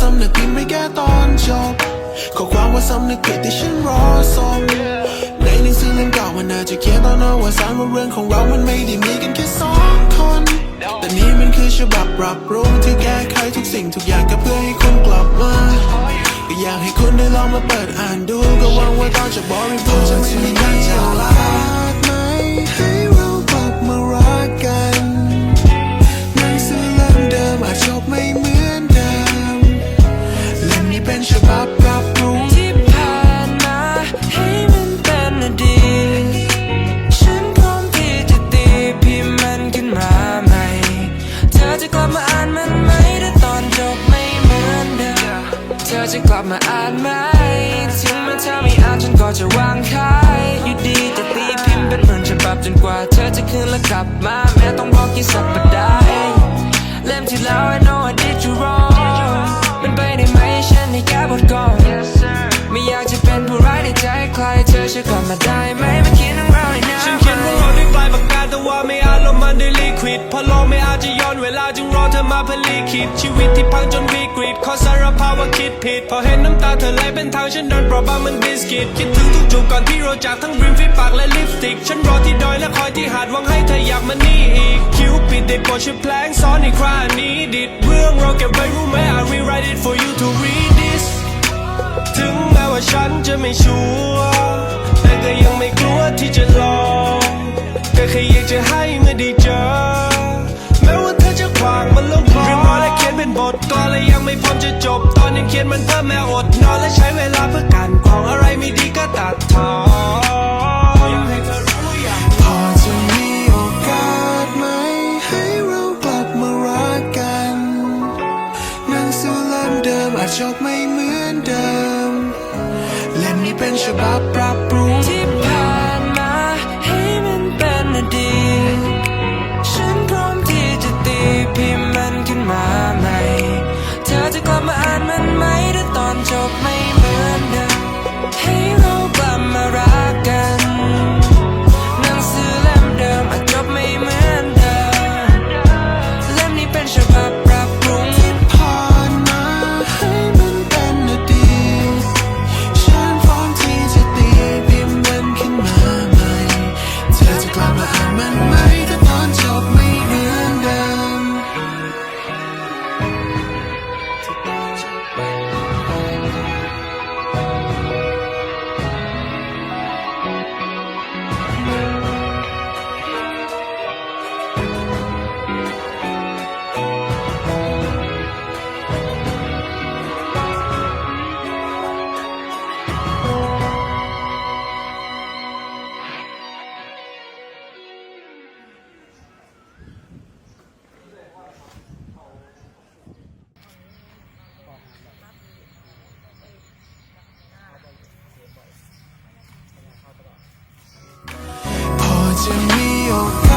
สำนึกที่ไม่แก้ตอนจบขอความว่าสำนึกผิดที่ฉันรอสมในหนังสือเล่มเก่ามันน่าจะเขียนตอนเอาว่าสารว่าเรื่องของเรามันไม่ได้มีกันแค่สองคนแต่นี้มันคือฉบับปรับปรุงที่แก้ไขทุกสิ่งทุกอย่างก็เพื่อให้คุณกลับมาก็อยากให้คุณได้ลองมาเปิดอ่านดูก็หวังว่าตอนจะบอกรีบพูดจะไม่มีการจะลา จะกลับมาอ่านไหมถึงแม้เธอไม่อ่านฉันก็จะวางขายอยู่ดีแต่ตีพิมพ์เป็นเหมือนฉบับจนกว่าเธอจะคืนและกลับมาแม้ต้องรอกี่สัปดาห์เองเล่มที่แล้ว I know I did you wrong มันไปได้ไหมฉันให้แก้บทก่อนไม่อยากจะเป็นผู้ร้ายในใจใครเธอช่วยกลับมาได้ไหมมาเขี ปลายปากกาแต่ว่าไม่อาจลบมันด้วยลิควิดพอโลกไม่อาจจะย้อนเวลาจึงรอเธอมาเพื่อลีคิด ชีวิตที่พังจนวิกฤตขอสารภาพว่าคิดผิด พอเห็นน้ำตาเธอไหลเป็นทางฉันเดินเปราะบางเหมันบิสกิต คิดถึงทุกจูบก่อนที่เราจากทั้งริมฝีปากและลิปสติก ฉันรอที่ดอยและคอยที่หาดหวังให้เธออยากมานี่อีก คิวปิดได้โปรดช่วยแพลงซ้อนอีกครานี้ดิดเรื่องเราเก็บไว้รู้ไหม I rewrite it for you to read this ถึงแม้ว่าฉันจะไม่ชัวร์แต่ก็ยังไม่กลัวที่จะลอง จะให้เมื่อได้เจอ แม้ว่าเธอจะขวางมันลงพอเรียบร้อยและเขียนเป็นบทกลอนและยังไม่พร้อมจะจบ ตอนยังเขียนมันเพิ่มแม้อดนอนและใช้เวลาเพื่อการกรองอะไรไม่ดีก็ตัดทอนอยากให้เธอพอจะมีโอกาสไหม ให้เรากลับมารักกันนังสือเล่มเดิมอาจจบไม่เหมือนเดิมเล่มนี้เป็นฉบับ มี